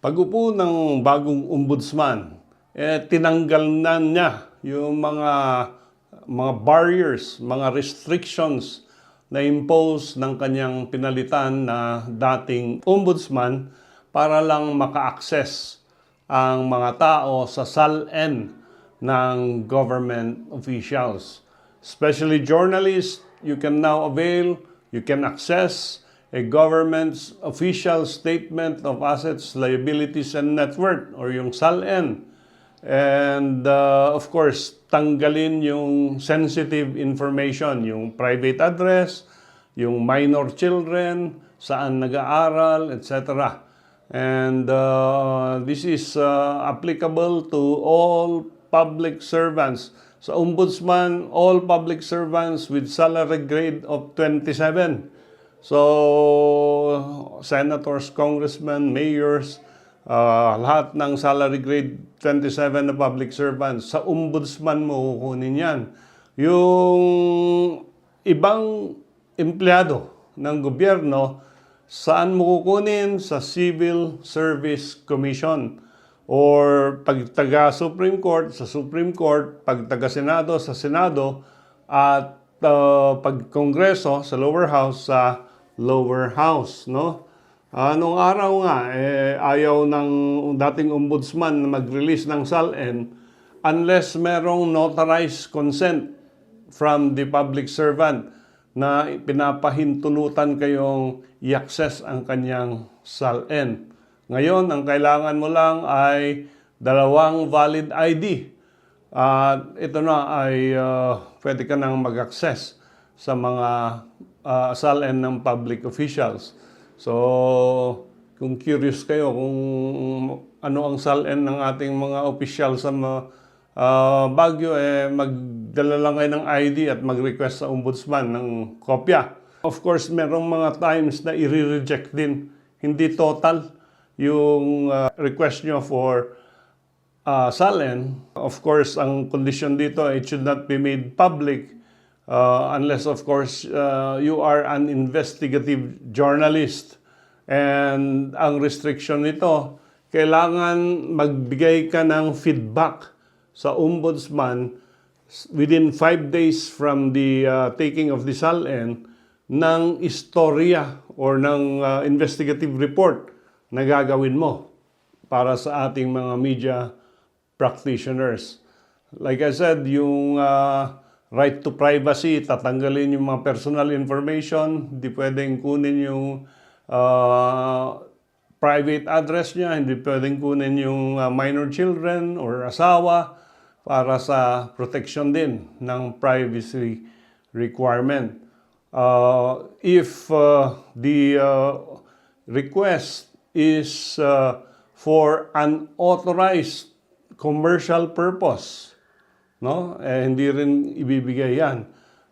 Pag-upo ng bagong ombudsman, eh, tinanggal na niya yung mga mga barriers, mga restrictions na impose ng kanyang pinalitan na dating ombudsman para lang maka-access ang mga tao sa SALN ng government officials. Especially journalists, you can now avail, you can access a government's official statement of assets, liabilities, and net worth, or yung SALN. And uh, of course, tanggalin yung sensitive information, yung private address, yung minor children, saan nag-aaral, etc. And uh, this is uh, applicable to all public servants. Sa ombudsman, all public servants with salary grade of 27. So, senators, congressmen, mayors, uh, lahat ng salary grade 27 na public servants, sa ombudsman mo kukunin yan. Yung ibang empleyado ng gobyerno, saan mo kukunin? Sa Civil Service Commission. Or pag taga Supreme Court, sa Supreme Court, pag taga Senado, sa Senado, at uh, pag Kongreso, sa lower house, sa lower house, no? Anong araw nga, eh, ayaw ng dating ombudsman na mag-release ng SALN unless merong notarized consent from the public servant na pinapahintunutan kayong i-access ang kanyang SALN. Ngayon, ang kailangan mo lang ay dalawang valid ID. At ito na ay uh, pwede ka nang mag-access sa mga uh, SALN ng public officials. So, kung curious kayo kung ano ang SALN ng ating mga official sa uh, Baguio, eh, magdala lang kayo ng ID at mag-request sa ombudsman ng kopya. Of course, merong mga times na i-reject din. Hindi total yung uh, request nyo for uh, SALN. Of course, ang condition dito, it should not be made public uh, unless, of course, uh, you are an investigative journalist. And ang restriction nito, kailangan magbigay ka ng feedback sa ombudsman within five days from the uh, taking of the SALN ng istorya or ng uh, investigative report na gagawin mo para sa ating mga media practitioners. Like I said, yung uh, right to privacy, tatanggalin yung mga personal information, hindi pwedeng kunin yung uh, private address niya, hindi pwedeng kunin yung uh, minor children or asawa para sa protection din ng privacy requirement. Uh, if uh, the uh, request is uh, for unauthorized commercial purpose, no? Eh, hindi rin ibibigay yan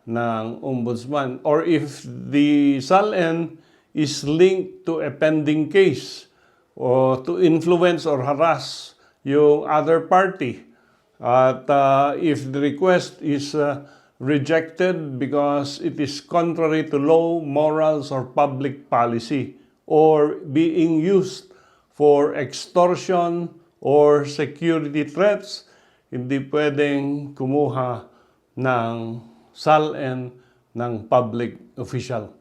ng ombudsman. Or if the SALN is linked to a pending case or to influence or harass yung other party. At uh, if the request is uh, rejected because it is contrary to law, morals, or public policy, or being used for extortion or security threats, hindi pwedeng kumuha ng SALN ng public official.